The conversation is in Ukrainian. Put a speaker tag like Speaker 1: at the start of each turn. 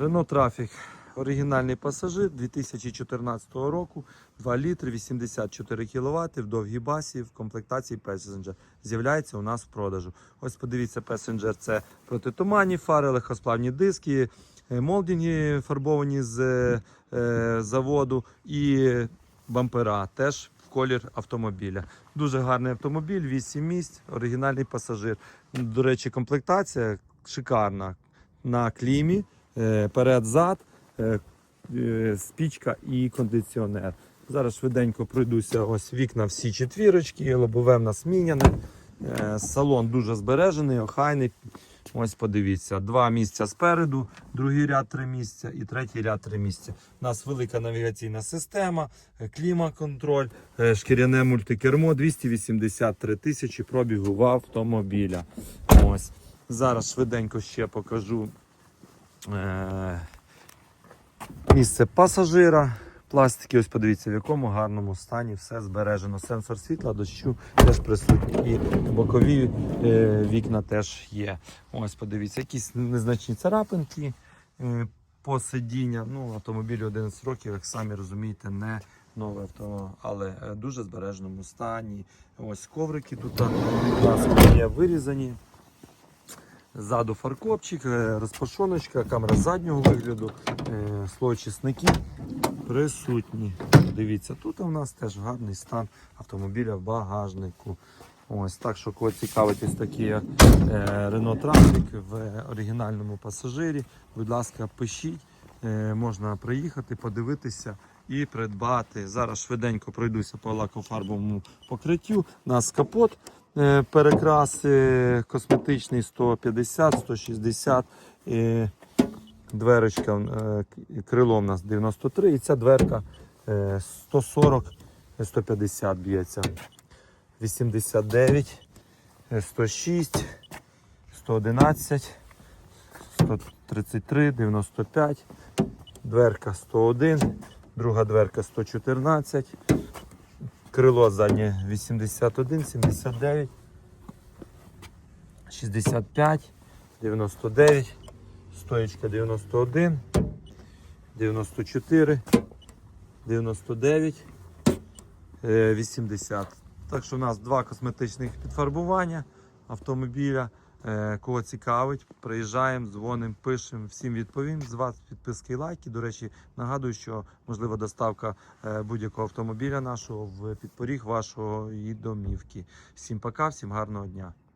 Speaker 1: Renault Traffic. Оригінальний пасажир 2014 року, 2 літри, 84 кВт, в довгій басі, в комплектації Passenger. З'являється у нас в продажу. Ось подивіться, Passenger це протитуманні фари, легкосплавні диски, е, молдинги фарбовані з е, заводу і бампера теж колір автомобіля. Дуже гарний автомобіль, 8 місць, оригінальний пасажир. До речі, комплектація шикарна на клімі, е, перед-зад, е, е, спічка і кондиціонер. Зараз швиденько пройдуся. Ось вікна всі четвірочки, лобове в нас міняне. Е, Салон дуже збережений, охайний. Ось подивіться, два місця спереду, другий ряд три місця і третій ряд три місця. У нас велика навігаційна система, е, клімат-контроль, е, шкіряне мультикермо, 283 тисячі пробігу в автомобіля. Ось. Зараз швиденько ще покажу е, місце пасажира. Пластики, ось подивіться, в якому гарному стані все збережено. Сенсор світла, дощу теж присутній. І бокові е, вікна теж є. Ось подивіться, якісь незначні царапинки е, по сидіння. Ну, автомобілю 11 років, як самі розумієте, не нове авто, але е, дуже збереженому стані. Ось коврики тут у нас є вирізані. Ззаду фаркопчик, е, розпашоночка, камера заднього вигляду, е, слой чесників присутні. Дивіться, тут у нас теж гарний стан автомобіля в багажнику. Ось так, що кого цікавить ось такі е, Renault Traffic в оригінальному пасажирі. Будь ласка, пишіть, можна приїхати, подивитися і придбати. Зараз швиденько пройдуся по лакофарбовому покриттю. У нас капот е, перекрас е, косметичний 150, 160. е, Дверочка, е, крило у нас 93 і ця дверка е, 140, е, 150 б'ється. 89, е, 106, 111, 133, 95, дверка 101, друга дверка 114, крило заднє 81, 79, 65, 99, стоечка 91, 94, 99, е, 80. Так що у нас два косметичних підфарбування автомобіля. Е, Кого цікавить, приїжджаємо, дзвонимо, пишемо, всім відповім. З вас підписки і лайки. До речі, нагадую, що можлива доставка е, будь-якого автомобіля нашого в підпоріг вашої домівки. Всім пока, всім гарного дня.